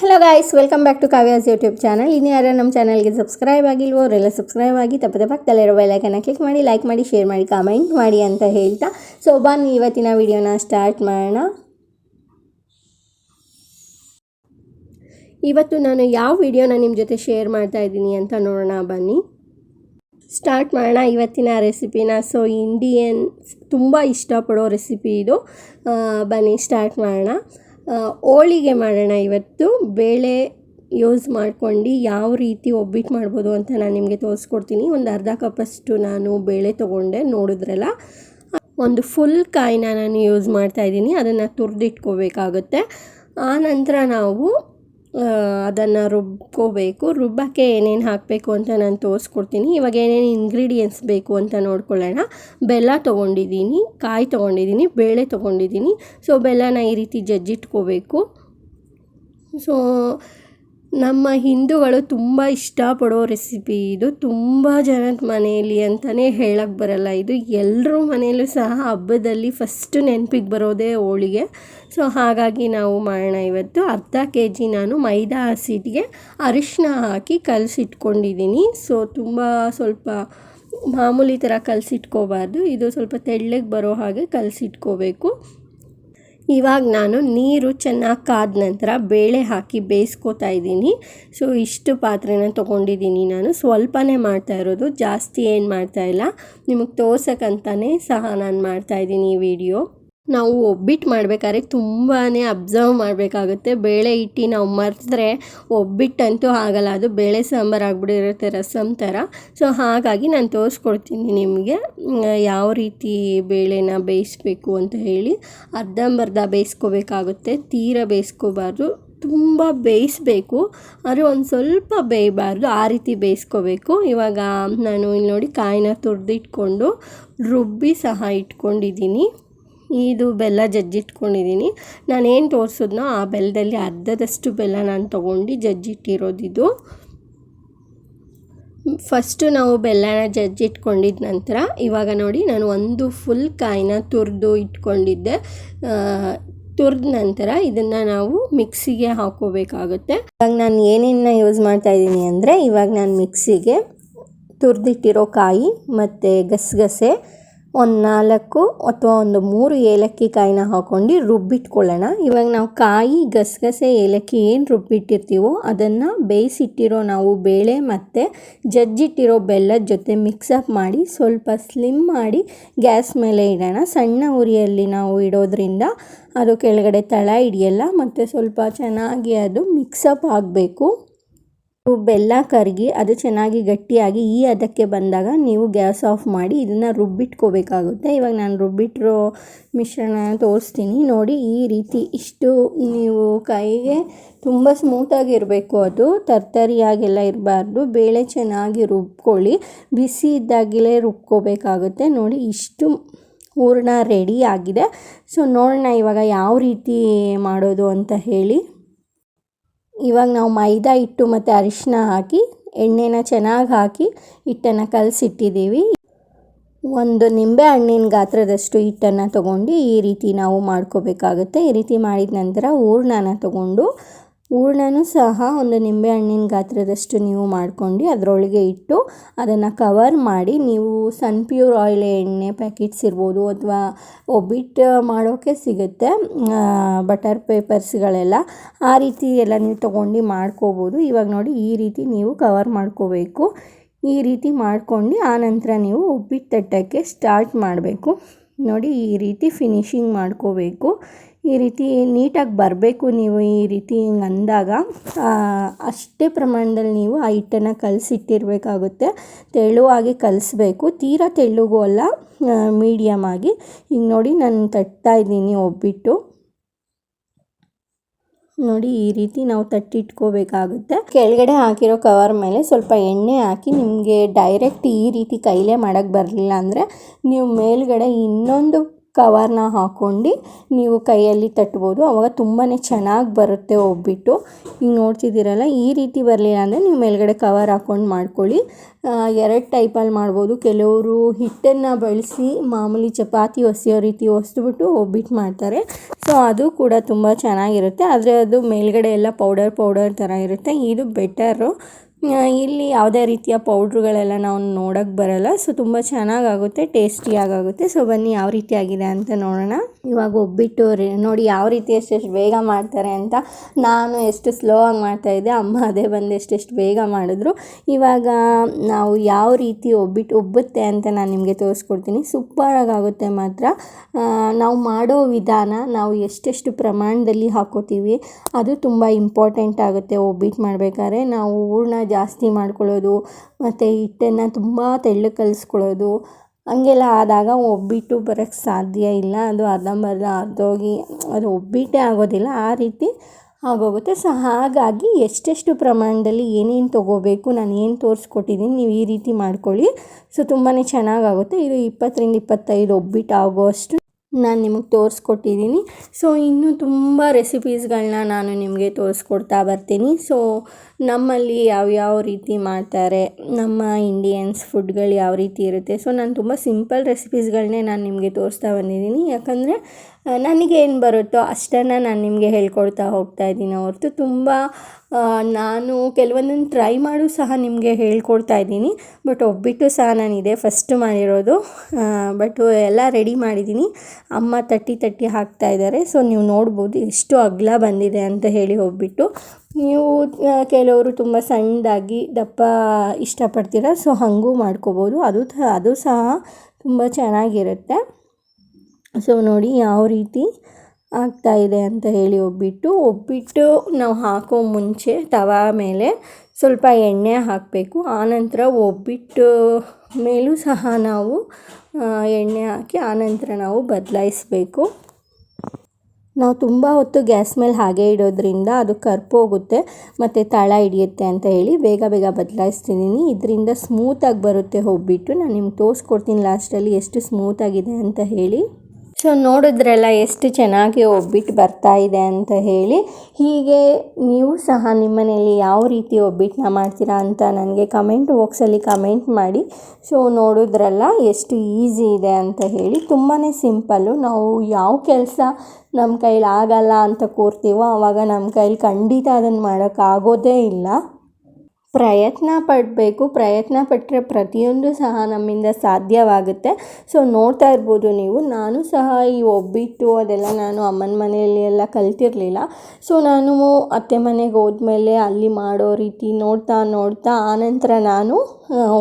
Hello guys welcome back to Kavya's YouTube channel ಇನ್ನು ಯಾರು ನಮ್ಮ ಚಾನಲ್ಗೆ ಸಬ್ಸ್ಕ್ರೈಬ್ ಆಗಿಲ್ವೋ, ಅವರೆಲ್ಲ ಸಬ್ಸ್ಕ್ರೈಬ್ ಆಗಿ ತಪ್ಪದೆ ಪಕ್ಕದಲ್ಲಿರೋ ಬೆಲ್ಲೈಕನ್ನ ಕ್ಲಿಕ್ ಮಾಡಿ ಲೈಕ್ ಮಾಡಿ ಶೇರ್ ಮಾಡಿ ಕಾಮೆಂಟ್ ಮಾಡಿ ಅಂತ ಹೇಳ್ತಾ. ಸೊ ಬನ್ನಿ, ಇವತ್ತಿನ ವಿಡಿಯೋನ ಸ್ಟಾರ್ಟ್ ಮಾಡೋಣ. ಇವತ್ತು ನಾನು ಯಾವ ವಿಡಿಯೋನ ನಿಮ್ಮ ಜೊತೆ ಶೇರ್ ಮಾಡ್ತಾ ಇದ್ದೀನಿ ಅಂತ ನೋಡೋಣ, ಬನ್ನಿ. ಸ್ಟಾರ್ಟ್ ಮಾಡೋಣ ಇವತ್ತಿನ ರೆಸಿಪಿನ ಸೊ ಇಂಡಿಯನ್ ತುಂಬ ಇಷ್ಟಪಡೋ ರೆಸಿಪಿ ಇದು. ಬನ್ನಿ ಸ್ಟಾರ್ಟ್ ಮಾಡೋಣ. ಹೋಳಿಗೆ ಮಾಡೋಣ ಇವತ್ತು. ಬೇಳೆ ಯೂಸ್ ಮಾಡ್ಕೊಂಡು ಯಾವ ರೀತಿ ಒಬ್ಬಿಟ್ಟು ಮಾಡ್ಬೋದು ಅಂತ ನಾನು ನಿಮಗೆ ತೋರಿಸ್ಕೊಡ್ತೀನಿ. ಒಂದು ಅರ್ಧ ಕಪ್ಪಷ್ಟು ನಾನು ಬೇಳೆ ತೊಗೊಂಡೆ, ನೋಡಿದ್ರಲ್ಲ? ಒಂದು ಫುಲ್ ಕಾಯಿನ ನಾನು ಯೂಸ್ ಮಾಡ್ತಾ ಇದ್ದೀನಿ. ಅದನ್ನು ತುರಿದಿಟ್ಕೋಬೇಕಾಗುತ್ತೆ. ಆ ನಂತರ ನಾವು ಅದನ್ನು ರುಬ್ಕೋಬೇಕು. ರುಬ್ಬಕ್ಕೆ ಏನೇನು ಹಾಕಬೇಕು ಅಂತ ನಾನು ತೋರಿಸ್ಕೊಡ್ತೀನಿ. ಇವಾಗ ಏನೇನು ಇಂಗ್ರೀಡಿಯೆಂಟ್ಸ್ ಬೇಕು ಅಂತ ನೋಡ್ಕೊಳ್ಳೋಣ. ಬೆಲ್ಲ ತೊಗೊಂಡಿದ್ದೀನಿ, ಕಾಯಿ ತೊಗೊಂಡಿದ್ದೀನಿ, ಬೇಳೆ ತೊಗೊಂಡಿದ್ದೀನಿ. ಸೊ ಬೆಲ್ಲನ ಈ ರೀತಿ ಜಜ್ಜಿಟ್ಕೋಬೇಕು. ಸೊ ನಮ್ಮ ಹಿಂದೂಗಳು ತುಂಬ ಇಷ್ಟಪಡೋ ರೆಸಿಪಿ ಇದು. ತುಂಬ ಜನದ ಮನೆಯಲ್ಲಿ ಅಂತಲೇ ಹೇಳಕ್ಕೆ ಬರಲ್ಲ ಇದು. ಎಲ್ಲರ ಮನೆಯಲ್ಲೂ ಸಹ ಹಬ್ಬದಲ್ಲಿ ಫಸ್ಟ್ ನೆನಪಿಗೆ ಬರೋದೇ ಹೋಳಿಗೆ. ಸೊ ಹಾಗಾಗಿ ನಾವು ಮಾಡೋಣ ಇವತ್ತು. ಅರ್ಧ ಕೆ ಜಿ ನಾನು ಮೈದಾ ಹಸಿಟ್ಟಿಗೆ ಅರಿಶಿನ ಹಾಕಿ ಕಲಸಿಟ್ಕೊಂಡಿದ್ದೀನಿ ಸೊ ತುಂಬ ಸ್ವಲ್ಪ ಮಾಮೂಲಿ ಥರ ಕಲಸಿಟ್ಕೋಬಾರ್ದು. ಇದು ಸ್ವಲ್ಪ ತೆಳ್ಳಗೆ ಬರೋ ಹಾಗೆ ಕಲಸಿಟ್ಕೋಬೇಕು. ಇವಾಗ ನಾನು ನೀರು ಚೆನ್ನಾಗಿ ಕಾದ ನಂತರ ಬೇಳೆ ಹಾಕಿ ಬೇಯಿಸ್ಕೋತಾ ಇದ್ದೀನಿ. ಸೊ ಇಷ್ಟು ಪಾತ್ರೆನ ತೊಗೊಂಡಿದ್ದೀನಿ ನಾನು. ಸ್ವಲ್ಪನೇ ಮಾಡ್ತಾ ಇರೋದು, ಜಾಸ್ತಿ ಏನು ಮಾಡ್ತಾ ಇಲ್ಲ. ನಿಮಗೆ ತೋರ್ಸೋಕ್ಕಂತಲೇ ಸಹ ನಾನು ಮಾಡ್ತಾ ಇದ್ದೀನಿ ಈ ವಿಡಿಯೋ. ನಾವು ಒಬ್ಬಿಟ್ಟು ಮಾಡಬೇಕಾದ್ರೆ ತುಂಬಾ ಅಬ್ಸರ್ವ್ ಮಾಡಬೇಕಾಗುತ್ತೆ. ಬೇಳೆ ಇಟ್ಟು ನಾವು ಮರೆತರೆ ಒಬ್ಬಿಟ್ಟಂತೂ ಆಗಲ್ಲ. ಅದು ಬೇಳೆ ಸಾಂಬಾರು ಆಗ್ಬಿಟ್ಟಿರುತ್ತೆ ರಸಮ್ ಥರ. ಸೊ, ಹಾಗಾಗಿ ನಾನು ತೋರಿಸ್ಕೊಡ್ತೀನಿ ನಿಮಗೆ. ಯಾವ ರೀತಿ ಬೇಳೆನ ಬೇಯಿಸ್ಬೇಕು ಅಂತ ಹೇಳಿ. ಅರ್ಧಂಬರ್ಧ ಬೇಯಿಸ್ಕೋಬೇಕಾಗುತ್ತೆ. ತೀರ ಬೇಯಿಸ್ಕೋಬಾರ್ದು. ತುಂಬ ಬೇಯಿಸ್ಬೇಕು. ಆದರೆ ಒಂದು ಸ್ವಲ್ಪ ಬೇಯಬಾರ್ದು. ಆ ರೀತಿ ಬೇಯಿಸ್ಕೋಬೇಕು. ಇವಾಗ ನಾನು ಇಲ್ಲಿ ನೋಡಿ ಕಾಯಿನ ತುರಿದಿಟ್ಕೊಂಡು ರುಬ್ಬಿ ಸಹ ಇಟ್ಕೊಂಡಿದ್ದೀನಿ. ಇದು ಬೆಲ್ಲ ಜಜ್ಜಿಟ್ಕೊಂಡಿದ್ದೀನಿ. ನಾನೇನು ತೋರಿಸಿದ್ನೋ ಆ ಬೆಲ್ಲದಲ್ಲಿ ಅರ್ಧದಷ್ಟು ಬೆಲ್ಲ ನಾನು ತೊಗೊಂಡು ಜಜ್ಜಿಟ್ಟಿರೋದಿದು. ಫಸ್ಟು ನಾವು ಬೆಲ್ಲನ ಜಜ್ಜಿಟ್ಕೊಂಡಿದ್ದ ನಂತರ, ಇವಾಗ ನೋಡಿ ನಾನು ಒಂದು ಫುಲ್ ಕಾಯಿನ ತುರಿದು ಇಟ್ಕೊಂಡಿದ್ದೆ. ತುರಿದ ನಂತರ ಇದನ್ನು ನಾವು ಮಿಕ್ಸಿಗೆ ಹಾಕೋಬೇಕಾಗುತ್ತೆ. ಇವಾಗ ನಾನು ಏನೇನ ಯೂಸ್ ಮಾಡ್ತಾ ಇದ್ದೀನಿ ಅಂದರೆ, ಇವಾಗ ನಾನು ಮಿಕ್ಸಿಗೆ ತುರಿದಿಟ್ಟಿರೋ ಕಾಯಿ ಮತ್ತು ಗಸಗಸೆ ಒಂದು ನಾಲ್ಕು ಅಥವಾ ಒಂದು ಮೂರು ಏಲಕ್ಕಿ ಕಾಯಿನ ಹಾಕ್ಕೊಂಡು ರುಬ್ಬಿಟ್ಕೊಳ್ಳೋಣ. ಇವಾಗ ನಾವು ಕಾಯಿ ಗಸಗಸೆ ಏಲಕ್ಕಿ ಏನು ರುಬ್ಬಿಟ್ಟಿರ್ತೀವೋ ಅದನ್ನು ಬೇಯಿಸಿಟ್ಟಿರೋ ನಾವು ಬೇಳೆ ಮತ್ತು ಜಜ್ಜಿಟ್ಟಿರೋ ಬೆಲ್ಲದ ಜೊತೆ ಮಿಕ್ಸಪ್ ಮಾಡಿ ಸ್ವಲ್ಪ ಸ್ಲಿಮ್ ಮಾಡಿ ಗ್ಯಾಸ್ ಮೇಲೆ ಇಡೋಣ. ಸಣ್ಣ ಉರಿಯಲ್ಲಿ ನಾವು ಇಡೋದ್ರಿಂದ ಅದು ಕೆಳಗಡೆ ತಳ ಹಿಡಿಯಲ್ಲ, ಮತ್ತು ಸ್ವಲ್ಪ ಚೆನ್ನಾಗಿ ಅದು ಮಿಕ್ಸಪ್ ಆಗಬೇಕು. ಬೆಲ್ಲ ಕರಗಿ ಅದು ಚೆನ್ನಾಗಿ ಗಟ್ಟಿಯಾಗಿ ಈ ಅದಕ್ಕೆ ಬಂದಾಗ ನೀವು ಗ್ಯಾಸ್ ಆಫ್ ಮಾಡಿ ಇದನ್ನು ರುಬ್ಬಿಟ್ಕೋಬೇಕಾಗುತ್ತೆ. ಇವಾಗ ನಾನು ರುಬ್ಬಿಟ್ಟಿರೋ ಮಿಶ್ರಣ ತೋರಿಸ್ತೀನಿ. ನೋಡಿ ಈ ರೀತಿ ಇಷ್ಟು ನೀವು ಕೈಗೆ ತುಂಬ ಸ್ಮೂತಾಗಿರಬೇಕು ಅದು. ತರ್ತರಿಯಾಗೆಲ್ಲ ಇರಬಾರ್ದು. ಬೇಳೆ ಚೆನ್ನಾಗಿ ರುಬ್ಕೊಳ್ಳಿ. ಬಿಸಿ ಇದ್ದಾಗಲೇ ರುಬ್ಕೋಬೇಕಾಗುತ್ತೆ. ನೋಡಿ ಇಷ್ಟು ಹೂರಣ ರೆಡಿ ಆಗಿದೆ. ಸೊ ನೋಡೋಣ ಇವಾಗ ಯಾವ ರೀತಿ ಮಾಡೋದು ಅಂತ ಹೇಳಿ. ಇವಾಗ ನಾವು ಮೈದಾ ಹಿಟ್ಟು ಮತ್ತು ಅರಿಶಿನ ಹಾಕಿ, ಎಣ್ಣೆನ ಚೆನ್ನಾಗಿ ಹಾಕಿ ಹಿಟ್ಟನ್ನು ಕಲಸಿಟ್ಟಿದ್ದೀವಿ. ಒಂದು ನಿಂಬೆ ಹಣ್ಣಿನ ಗಾತ್ರದಷ್ಟು ಹಿಟ್ಟನ್ನು ತಗೊಂಡು ಈ ರೀತಿ ನಾವು ಮಾಡ್ಕೋಬೇಕಾಗುತ್ತೆ. ಈ ರೀತಿ ಮಾಡಿದ ನಂತರ ಹೂರ್ಣನ ತೊಗೊಂಡು ಹೂರ್ಣನೂ ಸಹ ಒಂದು ನಿಂಬೆ ಹಣ್ಣಿನ ಗಾತ್ರದಷ್ಟು ನೀವು ಮಾಡ್ಕೊಂಡು ಅದರೊಳಗೆ ಇಟ್ಟು ಅದನ್ನು ಕವರ್ ಮಾಡಿ ನೀವು ಸನ್ ಪ್ಯೂರ್ ಆಯಿಲ್ ಎಣ್ಣೆ ಪ್ಯಾಕೆಟ್ಸ್ ಇರ್ಬೋದು ಅಥವಾ ಒಬ್ಬಿಟ್ಟು ಮಾಡೋಕ್ಕೆ ಸಿಗುತ್ತೆ ಬಟರ್ ಪೇಪರ್ಸ್ಗಳೆಲ್ಲ ಆ ರೀತಿ ಎಲ್ಲ ನೀವು ತೊಗೊಂಡು ಮಾಡ್ಕೋಬೋದು. ಇವಾಗ ನೋಡಿ ಈ ರೀತಿ ನೀವು ಕವರ್ ಮಾಡ್ಕೋಬೇಕು. ಈ ರೀತಿ ಮಾಡ್ಕೊಂಡು ಆನಂತರ ನೀವು ಉಪ್ಪಿಟ್ಟು ತಟ್ಟಕ್ಕೆ ಸ್ಟಾರ್ಟ್ ಮಾಡಬೇಕು. ನೋಡಿ ಈ ರೀತಿ ಫಿನಿಶಿಂಗ್ ಮಾಡ್ಕೋಬೇಕು. ಈ ರೀತಿ ನೀಟಾಗಿ ಬರಬೇಕು ನೀವು ಈ ರೀತಿ ಹಿಂಗೆ ಅಂದಾಗ ಅಷ್ಟೇ ಪ್ರಮಾಣದಲ್ಲಿ ನೀವು ಆ ಹಿಟ್ಟನ್ನು ಕಲಸಿಟ್ಟಿರಬೇಕಾಗುತ್ತೆ. ತೆಳುವಾಗಿ ಕಲಿಸ್ಬೇಕು. ತೀರಾ ತೆಳ್ಳಗೂ ಅಲ್ಲ ಮೀಡಿಯಮ್ ಆಗಿ. ಈಗ ನೋಡಿ, ನಾನು ತಟ್ತಾ ಇದ್ದೀನಿ ಒಬ್ಬಿಟ್ಟು. ನೋಡಿ, ಈ ರೀತಿ ನಾವು ತಟ್ಟಿಟ್ಕೋಬೇಕಾಗುತ್ತೆ. ಕೆಳಗಡೆ ಹಾಕಿರೋ ಕವರ್ ಮೇಲೆ ಸ್ವಲ್ಪ ಎಣ್ಣೆ ಹಾಕಿ ನಿಮಗೆ ಡೈರೆಕ್ಟ್ ಈ ರೀತಿ ಕೈಲೇ ಮಾಡೋಕ್ಕೆ ಬರಲಿಲ್ಲ ಅಂದರೆ, ನೀವು ಮೇಲ್ಗಡೆ ಇನ್ನೊಂದು ಕವರ್ನ ಹಾಕ್ಕೊಂಡು ನೀವು ಕೈಯಲ್ಲಿ ತಟ್ಬೋದು. ಆವಾಗ ತುಂಬಾ ಚೆನ್ನಾಗಿ ಬರುತ್ತೆ ಒಬ್ಬಿಟ್ಟು. ಈಗ ನೋಡ್ತಿದ್ದೀರಲ್ಲ, ಈ ರೀತಿ ಬರಲಿಲ್ಲ ಅಂದರೆ ನೀವು ಮೇಲ್ಗಡೆ ಕವರ್ ಹಾಕ್ಕೊಂಡು ಮಾಡ್ಕೊಳ್ಳಿ. ಎರಡು ಟೈಪಲ್ಲಿ ಮಾಡ್ಬೋದು. ಕೆಲವರು ಹಿಟ್ಟನ್ನು ಬಳಸಿ ಮಾಮೂಲಿ ಚಪಾತಿ ಹೊಸಿಯೋ ರೀತಿ ಹೊಸ್ದುಬಿಟ್ಟು ಒಬ್ಬಿಟ್ಟು ಮಾಡ್ತಾರೆ. ಸೊ ಅದು ಕೂಡ ತುಂಬ ಚೆನ್ನಾಗಿರುತ್ತೆ. ಆದರೆ ಅದು ಮೇಲ್ಗಡೆ ಎಲ್ಲ ಪೌಡರ್ ಪೌಡರ್ ಥರ ಇರುತ್ತೆ. ಇದು ಬೆಟರು ಇಲ್ಲಿ ಯಾವುದೇ ರೀತಿಯ ಪೌಡ್ರುಗಳೆಲ್ಲ ನಾವು ನೋಡೋಕ್ಕೆ ಬರಲ್ಲ. ಸೊ ತುಂಬ ಚೆನ್ನಾಗಾಗುತ್ತೆ ಟೇಸ್ಟಿಯಾಗುತ್ತೆ ಸೊ ಬನ್ನಿ, ಯಾವ ರೀತಿ ಆಗಿದೆ ಅಂತ ನೋಡೋಣ. ಇವಾಗ ಒಬ್ಬಿಟ್ಟು ನೋಡಿ ಯಾವ ರೀತಿ ಎಷ್ಟೆಷ್ಟು ಬೇಗ ಮಾಡ್ತಾರೆ ಅಂತ ನಾನು ಎಷ್ಟು ಸ್ಲೋ ಆಗಿ ಮಾಡ್ತಾಯಿದ್ದೆ ಅಮ್ಮ ಅದೇ ಬಂದು ಎಷ್ಟೆಷ್ಟು ಬೇಗ ಮಾಡಿದ್ರು. ಇವಾಗ ನಾವು ಯಾವ ರೀತಿ ಒಬ್ಬಿಟ್ಟು ಒಬ್ಬುತ್ತೆ ಅಂತ ನಾನು ನಿಮಗೆ ತೋರಿಸ್ಕೊಡ್ತೀನಿ. ಸೂಪರಾಗಿ ಆಗುತ್ತೆ ಮಾತ್ರ. ನಾವು ಮಾಡೋ ವಿಧಾನ, ನಾವು ಎಷ್ಟೆಷ್ಟು ಪ್ರಮಾಣದಲ್ಲಿ ಹಾಕೋತೀವಿ, ಅದು ತುಂಬ ಇಂಪಾರ್ಟೆಂಟ್ ಆಗುತ್ತೆ ಒಬ್ಬಿಟ್ಟು ಮಾಡಬೇಕಾದ್ರೆ. ನಾವು ಹೂರ್ಣ ಜಾಸ್ತಿ ಮಾಡ್ಕೊಳ್ಳೋದು, ಮತ್ತು ಹಿಟ್ಟನ್ನು ತುಂಬ ತೆಳ್ಳಗೆ ಕಲಿಸ್ಕೊಳ್ಳೋದು ಹಂಗೆಲ್ಲ ಆದಾಗ ಒಬ್ಬಿಟ್ಟು ಬರೋಕ್ಕೆ ಸಾಧ್ಯ ಇಲ್ಲ. ಅದು ಅರ್ಧಂಬರ್ಧ ಅರ್ಧೋಗಿ ಅದು ಒಬ್ಬಿಟ್ಟೇ ಆಗೋದಿಲ್ಲ. ಆ ರೀತಿ ಆಗೋಗುತ್ತೆ. ಸೊ ಹಾಗಾಗಿ ಎಷ್ಟೆಷ್ಟು ಪ್ರಮಾಣದಲ್ಲಿ ಏನೇನು ತೊಗೋಬೇಕು, ನಾನು ಏನು ತೋರಿಸ್ಕೊಟ್ಟಿದ್ದೀನಿ ನೀವು ಈ ರೀತಿ ಮಾಡ್ಕೊಳ್ಳಿ. ಸೊ ತುಂಬಾ ಚೆನ್ನಾಗಾಗುತ್ತೆ. ಇದು ಇಪ್ಪತ್ತರಿಂದ ಇಪ್ಪತ್ತೈದು ಒಬ್ಬಿಟ್ಟು ಆಗೋಷ್ಟು ನಾನು ನಿಮಗೆ ತೋರಿಸ್ಕೊಟ್ಟಿದ್ದೀನಿ. ಸೊ, ಇನ್ನೂ ತುಂಬ ರೆಸಿಪೀಸ್ಗಳನ್ನ ನಾನು ನಿಮಗೆ ತೋರಿಸ್ಕೊಡ್ತಾ ಬರ್ತೀನಿ. ಸೊ, ನಮ್ಮಲ್ಲಿ ಯಾವ್ಯಾವ ರೀತಿ ಮಾಡ್ತಾರೆ, ನಮ್ಮ ಇಂಡಿಯನ್ಸ್ ಫುಡ್ಗಳು ಯಾವ ರೀತಿ ಇರುತ್ತೆ. ಸೊ, ನಾನು ತುಂಬ ಸಿಂಪಲ್ ರೆಸಿಪೀಸ್ಗಳನ್ನೇ ನಾನು ನಿಮಗೆ ತೋರಿಸ್ತಾ ಬಂದಿದ್ದೀನಿ. ಯಾಕಂದರೆ ನನಗೇನು ಬರುತ್ತೋ ಅಷ್ಟನ್ನು ನಾನು ನಿಮಗೆ ಹೇಳ್ಕೊಡ್ತಾ ಹೋಗ್ತಾ ಇದ್ದೀನಿ. ಹೊರತು ತುಂಬ ನಾನು ಕೆಲವೊಂದನ್ನು ಟ್ರೈ ಮಾಡು ಸಹ ನಿಮಗೆ ಹೇಳ್ಕೊಡ್ತಾ ಇದ್ದೀನಿ. ಬಟ್ ಒಬ್ಬಿಟ್ಟು ಸಹ ನಾನು ಇದೇ ಫಸ್ಟ್ ಮಾಡಿರೋದು. ಬಟ್ ಎಲ್ಲ ರೆಡಿ ಮಾಡಿದ್ದೀನಿ. ಅಮ್ಮ ತಟ್ಟಿ ತಟ್ಟಿ ಹಾಕ್ತಾ ಇದ್ದಾರೆ. ಸೊ ನೀವು ನೋಡ್ಬೋದು ಎಷ್ಟು ಅಗಲ ಬಂದಿದೆ ಅಂತ ಹೇಳಿ ಒಬ್ಬಿಟ್ಟು. ನೀವು ಕೆಲವರು ತುಂಬ ಸಣ್ಣದಾಗಿ ದಪ್ಪ ಇಷ್ಟಪಡ್ತೀರ? ಸೊ ಹಾಗೂ ಮಾಡ್ಕೋಬೋದು. ಅದು ಅದು ಸಹ ತುಂಬ ಚೆನ್ನಾಗಿರುತ್ತೆ. ಸೊ ನೋಡಿ ಯಾವ ರೀತಿ ಆಗ್ತಾ ಇದೆ ಅಂತ ಹೇಳಿ ಒಬ್ಬಿಟ್ಟು ಒಬ್ಬಿಟ್ಟು ನಾವು ಹಾಕೋ ಮುಂಚೆ ತವಾ ಮೇಲೆ ಸ್ವಲ್ಪ ಎಣ್ಣೆ ಹಾಕಬೇಕು. ಆನಂತರ ಒಬ್ಬಿಟ್ಟು ಮೇಲೂ ಸಹ ನಾವು ಎಣ್ಣೆ ಹಾಕಿ ಆನಂತರ ನಾವು ಬದಲಾಯಿಸಬೇಕು. ನಾವು ತುಂಬ ಹೊತ್ತು ಗ್ಯಾಸ್ ಮೇಲೆ ಹಾಗೆ ಇಡೋದ್ರಿಂದ ಅದು ಕರ್ಪೋಗುತ್ತೆ ಮತ್ತು ತಳ ಹಿಡಿಯುತ್ತೆ ಅಂತ ಹೇಳಿ ಬೇಗ ಬೇಗ ಬದಲಾಯಿಸ್ತಿದ್ದೀನಿ. ಇದರಿಂದ ಸ್ಮೂತಾಗಿ ಬರುತ್ತೆ ಒಬ್ಬಿಟ್ಟು. ನಾನು ನಿಮ್ಗೆ ತೋರಿಸ್ಕೊಡ್ತೀನಿ ಲಾಸ್ಟಲ್ಲಿ ಎಷ್ಟು ಸ್ಮೂತಾಗಿದೆ ಅಂತ ಹೇಳಿ. ಸೊ ನೋಡಿದ್ರಲ್ಲ ಎಷ್ಟು ಚೆನ್ನಾಗಿ ಒಬ್ಬಿಟ್ಟು ಬರ್ತಾ ಇದೆ ಅಂತ ಹೇಳಿ. ಹೀಗೆ ನೀವು ಸಹ ನಿಮ್ಮನೇಲಿ ಯಾವ ರೀತಿ ಒಬ್ಬಿಟ್ಟನ್ನ ಮಾಡ್ತೀರಾ ಅಂತ ನನಗೆ ಕಮೆಂಟ್ ಬಾಕ್ಸಲ್ಲಿ ಕಮೆಂಟ್ ಮಾಡಿ. ಸೊ ನೋಡಿದ್ರಲ್ಲ ಎಷ್ಟು ಈಸಿ ಇದೆ ಅಂತ ಹೇಳಿ. ತುಂಬಾ ಸಿಂಪಲ್ಲು ನಾವು ಯಾವ ಕೆಲಸ ನಮ್ಮ ಕೈಲಿ ಆಗಲ್ಲ ಅಂತ ಕೂರ್ತೀವೋ ಆವಾಗ ನಮ್ಮ ಕೈಲಿ ಖಂಡಿತ ಅದನ್ನು ಮಾಡೋಕ್ಕಾಗೋದೇ ಇಲ್ಲ. ಪ್ರಯತ್ನ ಪಡಬೇಕು, ಪ್ರಯತ್ನ ಪಟ್ಟರೆ ಪ್ರತಿಯೊಂದು ಸಹ ನಮ್ಮಿಂದ ಸಾಧ್ಯವಾಗುತ್ತೆ. ಸೊ ನೋಡ್ತಾ ಇರ್ಬೋದು ನೀವು. ನಾನು ಸಹ ಈ ಒಬ್ಬಿಟ್ಟು ಅದೆಲ್ಲ ನಾನು ಅಮ್ಮನ ಮನೆಯಲ್ಲಿ ಎಲ್ಲ ಕಲ್ತಿರಲಿಲ್ಲ. ಸೊ ನಾನು ಅತ್ತೆ ಮನೆಗೆ ಹೋದ್ಮೇಲೆ ಅಲ್ಲಿ ಮಾಡೋ ರೀತಿ ನೋಡ್ತಾ ನೋಡ್ತಾ ಆನಂತರ ನಾನು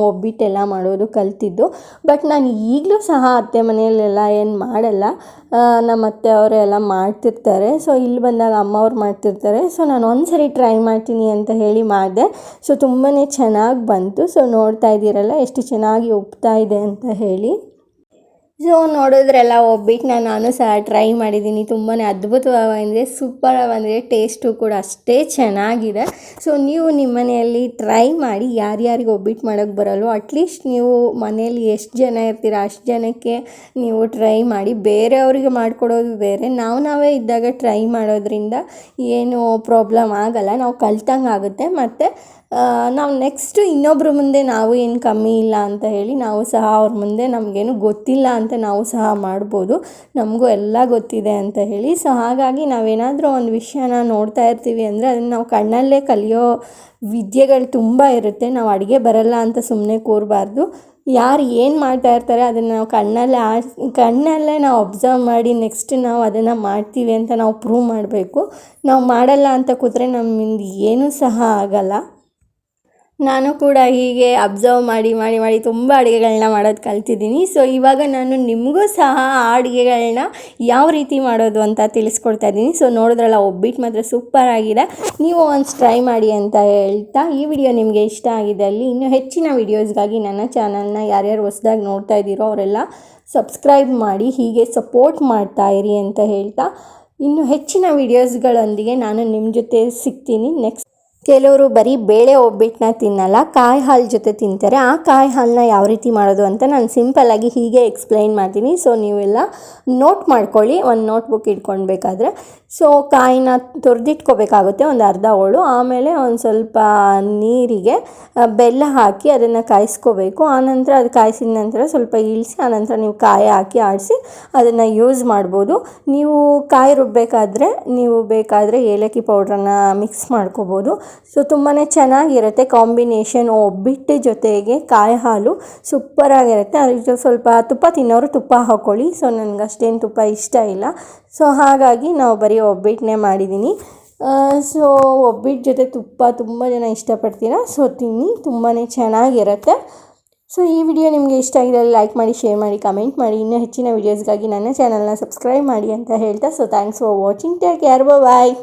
ಒಬ್ಬಿಟ್ಟೆಲ್ಲ ಮಾಡೋದು ಕಲ್ತಿದ್ದು. ಬಟ್ ನಾನು ಈಗಲೂ ಸಹ ಅತ್ತೆ ಮನೆಯಲ್ಲೆಲ್ಲ ಏನು ಮಾಡಲ್ಲ. ನಮ್ಮ ಅತ್ತೆ ಅವರೆಲ್ಲ ಮಾಡ್ತಿರ್ತಾರೆ. ಸೊ ಇಲ್ಲಿ ಬಂದಾಗ ಅಮ್ಮ ಅವ್ರು ಮಾಡ್ತಿರ್ತಾರೆ. ಸೊ ನಾನು ಒಂದ್ಸರಿ ಟ್ರೈ ಮಾಡ್ತೀನಿ ಅಂತ ಹೇಳಿ ಮಾಡಿದೆ. ಸೊ ತುಂಬಾ ಚೆನ್ನಾಗಿ ಬಂತು. ಸೊ ನೋಡ್ತಾ ಇದ್ದೀರಲ್ಲ, ಎಷ್ಟು ಚೆನ್ನಾಗಿ ಉಬ್ತಾ ಇದೆ ಅಂತ ಹೇಳಿ. ಸೊ ನೋಡಿದ್ರೆಲ್ಲ ಒಬ್ಬಿಟ್ಟು ನಾನು ಸಹ ಟ್ರೈ ಮಾಡಿದ್ದೀನಿ. ತುಂಬಾ ಅದ್ಭುತವಾಗಿ ಬಂದಿದೆ ಸೂಪರಾಗಿ ಬಂದಿದೆ ಟೇಸ್ಟು ಕೂಡ ಅಷ್ಟೇ ಚೆನ್ನಾಗಿದೆ. ಸೊ ನೀವು ನಿಮ್ಮ ಮನೆಯಲ್ಲಿ ಟ್ರೈ ಮಾಡಿ ಯಾರ್ಯಾರಿಗೆ ಒಬ್ಬಿಟ್ಟು ಮಾಡೋಕ್ಕೆ ಬರಲ್ವೋ ಅಟ್ಲೀಸ್ಟ್ ನೀವು ಮನೆಯಲ್ಲಿ ಎಷ್ಟು ಜನ ಇರ್ತೀರ, ಅಷ್ಟು ಜನಕ್ಕೆ ನೀವು ಟ್ರೈ ಮಾಡಿ ಬೇರೆಯವರಿಗೆ ಮಾಡಿಕೊಡೋದು ಬೇರೆ. ನಾವು ನಾವೇ ಇದ್ದಾಗ ಟ್ರೈ ಮಾಡೋದ್ರಿಂದ ಏನು ಪ್ರಾಬ್ಲಮ್ ಆಗಲ್ಲ. ನಾವು ಕಲ್ತಂಗೆ ಆಗುತ್ತೆ ಮತ್ತು ನಾವು ನೆಕ್ಸ್ಟು ಇನ್ನೊಬ್ಬರ ಮುಂದೆ ನಾವು ಏನು ಕಮ್ಮಿ ಇಲ್ಲ ಅಂತ ಹೇಳಿ ನಾವು ಸಹ ಅವ್ರ ಮುಂದೆ ನಮಗೇನು ಗೊತ್ತಿಲ್ಲ ಅಂತ ನಾವು ಸಹ ಮಾಡ್ಬೋದು. ನಮಗೂ ಎಲ್ಲ ಗೊತ್ತಿದೆ ಅಂತ ಹೇಳಿ. ಸೊ ಹಾಗಾಗಿ ನಾವೇನಾದರೂ ಒಂದು ವಿಷಯನ ನೋಡ್ತಾ ಇರ್ತೀವಿ ಅಂದರೆ ಅದನ್ನು ನಾವು ಕಣ್ಣಲ್ಲೇ ಕಲಿಯೋ ವಿದ್ಯೆಗಳು ತುಂಬ ಇರುತ್ತೆ. ನಾವು ಅಡುಗೆ ಬರಲ್ಲ ಅಂತ ಸುಮ್ಮನೆ ಕೂರಬಾರ್ದು. ಯಾರು ಏನು ಮಾಡ್ತಾ ಇರ್ತಾರೆ ಅದನ್ನು ನಾವು ಕಣ್ಣಲ್ಲೇ ಆ, ಕಣ್ಣಲ್ಲೇ ನಾವು ಅಬ್ಸರ್ವ್ ಮಾಡಿ ನೆಕ್ಸ್ಟ್ ನಾವು ಅದನ್ನು ಮಾಡ್ತೀವಿ ಅಂತ ನಾವು ಪ್ರೂವ್ ಮಾಡಬೇಕು. ನಾವು ಮಾಡಲ್ಲ ಅಂತ ಕೂತ್ರೆ ನಮ್ಮಿಂದ ಏನೂ ಸಹ ಆಗಲ್ಲ. ನಾನು ಕೂಡ ಹೀಗೆ ಅಬ್ಸರ್ವ್ ಮಾಡಿ ಮಾಡಿ ಮಾಡಿ ತುಂಬ ಅಡುಗೆಗಳನ್ನ ಮಾಡೋದು ಕಲ್ತಿದ್ದೀನಿ. ಸೊ ಇವಾಗ ನಾನು ನಿಮಗೂ ಸಹ ಆ ಅಡುಗೆಗಳನ್ನ ಯಾವ ರೀತಿ ಮಾಡೋದು ಅಂತ ತಿಳಿಸ್ಕೊಡ್ತಾ ಇದ್ದೀನಿ. ಸೊ ನೋಡಿದ್ರಲ್ಲ ಒಬ್ಬಿಟ್ಟು ಮಾತ್ರ ಸೂಪರ್ ಆಗಿದೆ. ನೀವು ಒಂದು ಟ್ರೈ ಮಾಡಿ ಅಂತ ಹೇಳ್ತಾ, ಈ ವಿಡಿಯೋ ನಿಮಗೆ ಇಷ್ಟ ಆಗಿದೆ ಅಲ್ಲಿ, ಇನ್ನೂ ಹೆಚ್ಚಿನ ವಿಡಿಯೋಸ್ಗಾಗಿ ನನ್ನ ಚಾನಲ್ನ ಯಾರ್ಯಾರು ಹೊಸ್ದಾಗಿ ನೋಡ್ತಾ ಇದ್ದೀರೋ ಅವರೆಲ್ಲ ಸಬ್ಸ್ಕ್ರೈಬ್ ಮಾಡಿ, ಹೀಗೆ ಸಪೋರ್ಟ್ ಮಾಡ್ತಾ ಇರಿ ಅಂತ ಹೇಳ್ತಾ, ಇನ್ನು ಹೆಚ್ಚಿನ ವಿಡಿಯೋಸ್ಗಳೊಂದಿಗೆ ನಾನು ನಿಮ್ಮ ಜೊತೆ ಸಿಗ್ತೀನಿ. ನೆಕ್ಸ್ಟ್ ಕೆಲವರು ಬರೀ ಬೇಳೆ ಒಬ್ಬಿಟ್ಟನ್ನ ತಿನ್ನಲ್ಲ, ಕಾಯಿ ಹಾಲು ಜೊತೆ ತಿಂತಾರೆ. ಆ ಕಾಯಿ ಹಾಲನ್ನ ಯಾವ ರೀತಿ ಮಾಡೋದು ಅಂತ ನಾನು ಸಿಂಪಲ್ಲಾಗಿ ಹೀಗೆ ಎಕ್ಸ್ಪ್ಲೈನ್ ಮಾಡ್ತೀನಿ. ಸೊ, ನೀವೆಲ್ಲ ನೋಟ್ ಮಾಡ್ಕೊಳ್ಳಿ. ಒಂದು ನೋಟ್ಬುಕ್ ಇಟ್ಕೊಳ್ಬೇಕಾದ್ರೆ ಸೊ, ಕಾಯಿನ ತುರಿದಿಟ್ಕೋಬೇಕಾಗುತ್ತೆ ಒಂದು ಅರ್ಧ ಹೋಳು ಆಮೇಲೆ ಒಂದು ಸ್ವಲ್ಪ ನೀರಿಗೆ ಬೆಲ್ಲ ಹಾಕಿ ಅದನ್ನು ಕಾಯಿಸ್ಕೋಬೇಕು. ಆನಂತರ ಅದು ಕಾಯಿಸಿದ ನಂತರ ಸ್ವಲ್ಪ ಇಳಿಸಿ ಆನಂತರ ನೀವು ಕಾಯಿ ಹಾಕಿ ಆಡಿಸಿ ಅದನ್ನು ಯೂಸ್ ಮಾಡ್ಬೋದು. ನೀವು ಕಾಯಿ ರುಬ್ಬಬೇಕಾದ್ರೆ ನೀವು ಬೇಕಾದರೆ ಏಲಕ್ಕಿ ಪೌಡ್ರನ್ನ ಮಿಕ್ಸ್ ಮಾಡ್ಕೋಬೋದು. ಸೊ ತುಂಬಾ ಚೆನ್ನಾಗಿರುತ್ತೆ ಕಾಂಬಿನೇಷನ್ ಒಬ್ಬಿಟ್ಟು ಜೊತೆಗೆ ಕಾಯಿ ಹಾಲು ಸೂಪರಾಗಿರುತ್ತೆ. ಅದ್ರ ಸ್ವಲ್ಪ ತುಪ್ಪ ತಿನ್ನೋರು ತುಪ್ಪ ಹಾಕ್ಕೊಳ್ಳಿ ಸೊ ನನಗೆ ಅಷ್ಟೇನು ತುಪ್ಪ ಇಷ್ಟ ಇಲ್ಲ. ಸೊ ಹಾಗಾಗಿ ನಾವು ಬರೀ ಒಬ್ಬಿಟ್ಟನ್ನೇ ಮಾಡಿದ್ದೀನಿ ಸೊ ಒಬ್ಬಿಟ್ಟು ಜೊತೆ ತುಪ್ಪ ತುಂಬ ಜನ ಇಷ್ಟಪಡ್ತೀರ? ಸೊ ತಿನ್ನಿ ತುಂಬಾ ಚೆನ್ನಾಗಿರುತ್ತೆ. ಸೊ ಈ ವಿಡಿಯೋ ನಿಮಗೆ ಇಷ್ಟ ಆಗಿದ್ರೆ ಲೈಕ್ ಮಾಡಿ, ಶೇರ್ ಮಾಡಿ, ಕಮೆಂಟ್ ಮಾಡಿ. ಇನ್ನೂ ಹೆಚ್ಚಿನ ವೀಡಿಯೋಸ್ಗಾಗಿ ನನ್ನ ಚಾನಲ್ನ ಸಬ್ಸ್ಕ್ರೈಬ್ ಮಾಡಿ ಅಂತ ಹೇಳ್ತಾ. So thanks for watching take care bye